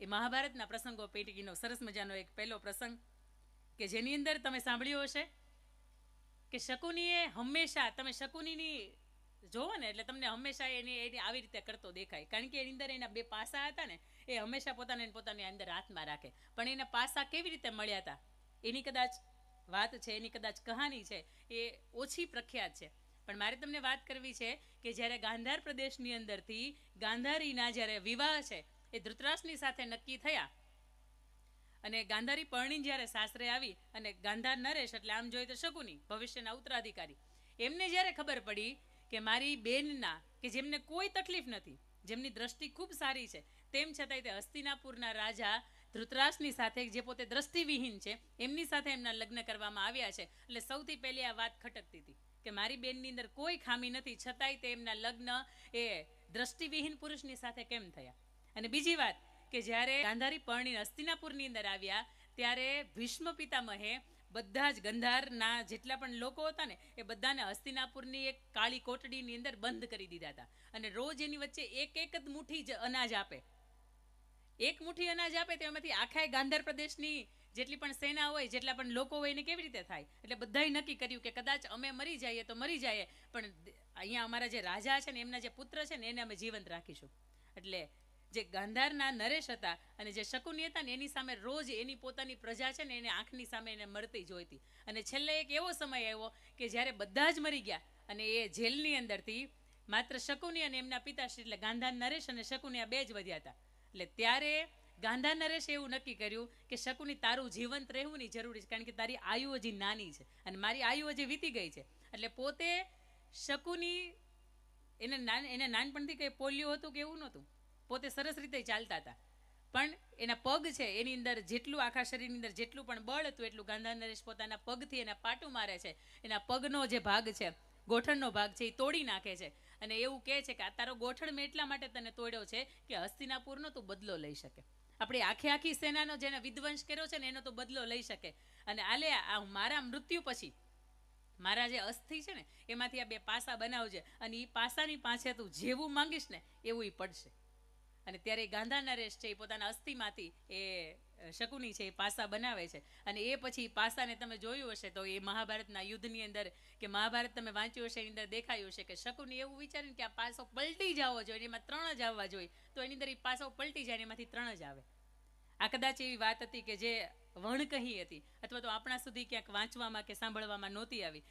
એ મહાભારતના પ્રસંગો પૈકીનો સરસ મજાનો એક પહેલો પ્રસંગ કે જેની અંદર તમે સાંભળ્યું હશે કે શકુનીએ હંમેશા, તમે શકુનીની જોવો ને એટલે તમને હંમેશા એની એની આવી રીતે કરતો દેખાય. કારણ કે એની અંદર એના બે પાસા હતા ને, એ હંમેશા પોતાને પોતાની અંદર હાથમાં રાખે. પણ એના પાસા કેવી રીતે મળ્યા હતા? એની કદાચ વાત છે, એની કદાચ કહાની છે, એ ઓછી પ્રખ્યાત છે. પણ મારે તમને વાત કરવી છે કે જ્યારે ગાંધાર પ્રદેશની અંદરથી ગાંધારીના જ્યારે વિવાહ છે એ ધૃતરાષ્ટ્રની સાથે નક્કી થયા. અને ગાંધારી પરણી જ્યારે સાસરે આવી અને ગાંધાર નરેશ એટલે આમ જોઈ તો શકુની, ભવિષ્યના ઉત્તરાધિકારી, એમને જ્યારે ખબર પડી કે મારી બેનના, કે જેમને કોઈ તકલીફ નથી, જેમની દ્રષ્ટિ ખૂબ સારી છે, તેમ છતાંય તે હસ્તિનાપુરના રાજા ધૃતરાષ્ટ્રની સાથે, જે પોતે દ્રષ્ટિવિહીન છે, એમની સાથે એમના લગ્ન કરવામાં આવ્યા છે. એટલે સૌથી પહેલી આ વાત ખટકતી હતી કે મારી બેનની અંદર કોઈ ખામી નથી, છતાંય તે એમના લગ્ન એ દ્રષ્ટિવિહીન પુરુષની સાથે કેમ થયા? અને બીજી વાત કે જ્યારે ગાંધારી પરણી હસ્તિનાપુરની અંદર આવ્યા, ત્યારે ભીષ્મ પિતામહે બધા જ ગંધારના જેટલા પણ લોકો હતા ને, એ બધાને હસ્તિનાપુરની એક કાળી કોટડીની અંદર બંધ કરી દીધા હતા. અને રોજ એની વચ્ચે એક એક જ મુઠ્ઠી જ અનાજ આપે. એક મુઠ્ઠી અનાજ આપે તેમાંથી આખા ગાંધાર પ્રદેશની જેટલી પણ સેના હોય, જેટલા પણ લોકો હોય, એને કેવી રીતે થાય? એટલે બધાએ નક્કી કર્યું કે કદાચ અમે મરી જઈએ તો મરી જઈએ, પણ અહીંયા અમારા જે રાજા છે ને, એમના જે પુત્ર છે ને, એને અમે જીવંત રાખીશું. એટલે જે ગાંધારના નરેશ હતા અને જે શકુની હતા ને, એની સામે રોજ એની પોતાની પ્રજા છે ને, એને આંખની સામે એને મરતી જોઈતી. અને છેલ્લે એક એવો સમય આવ્યો કે જ્યારે બધા જ મરી ગયા અને એ જેલની અંદરથી માત્ર શકુની અને એમના પિતાશ્રી એટલે ગાંધાર નરેશ અને શકુની આ બે જ વધ્યા હતા. એટલે ત્યારે ગાંધાર નરેશે એવું નક્કી કર્યું કે શકુની તારું જીવંત રહેવું ની જરૂરી છે, કારણ કે તારી આયુ હજી નાની છે અને મારી આયુ હજી વીતી ગઈ છે. એટલે પોતે શકુની, એને નાન, એને નાનપણથી કંઈ પોલિયો હતું કે એવું નહોતું? પોતે સરસ રીતે ચાલતા હતા. પણ એના પગ છે, એની અંદર જેટલું આખા શરીરની અંદર જેટલું પણ બળ હતું, એટલું ગાંધા નરેશ પોતાના પગથી એના પાટું મારે છે. એના પગનો જે ભાગ છે, ગોઠણનો ભાગ છે, એ તોડી નાખે છે. અને એવું કહે છે કે આ તારો ગોઠણ મેં એટલા માટે તને તોડ્યો છે કે હસ્તિનાપુરનો તું બદલો લઈ શકે. આપણી આખે આખી સેનાનો જેને વિધ્વંસ કર્યો છે ને, એનો તો બદલો લઈ શકે. અને આલે, આ મારા મૃત્યુ પછી, મારા જે અસ્થિ છે ને, એમાંથી આ બે પાસા બનાવજે. અને એ પાસાની પાછળ તું જેવું માંગીશ ને, એવું એ પડશે. અને ત્યારે ગાંધા નરેશ છે એ પોતાના અસ્થિમાંથી એ શકુની છે એ પાસા બનાવે છે. અને એ પછી પાસાને તમે જોયું હશે તો એ મહાભારતના યુદ્ધની અંદર કે મહાભારત તમે વાંચ્યું હશે, એની અંદર દેખાયું હશે કે શકુની એવું વિચાર્યું કે આ પાસો પલટી જવો જોઈએ, એમાં ત્રણ જ આવવા જોઈએ, તો એની અંદર એ પાસો પલટી જાય એમાંથી ત્રણ જ આવે. આ કદાચ એવી વાત હતી કે જે વણકહી હતી, અથવા તો આપણા સુધી ક્યાંક વાંચવામાં કે સાંભળવામાં નહોતી આવી.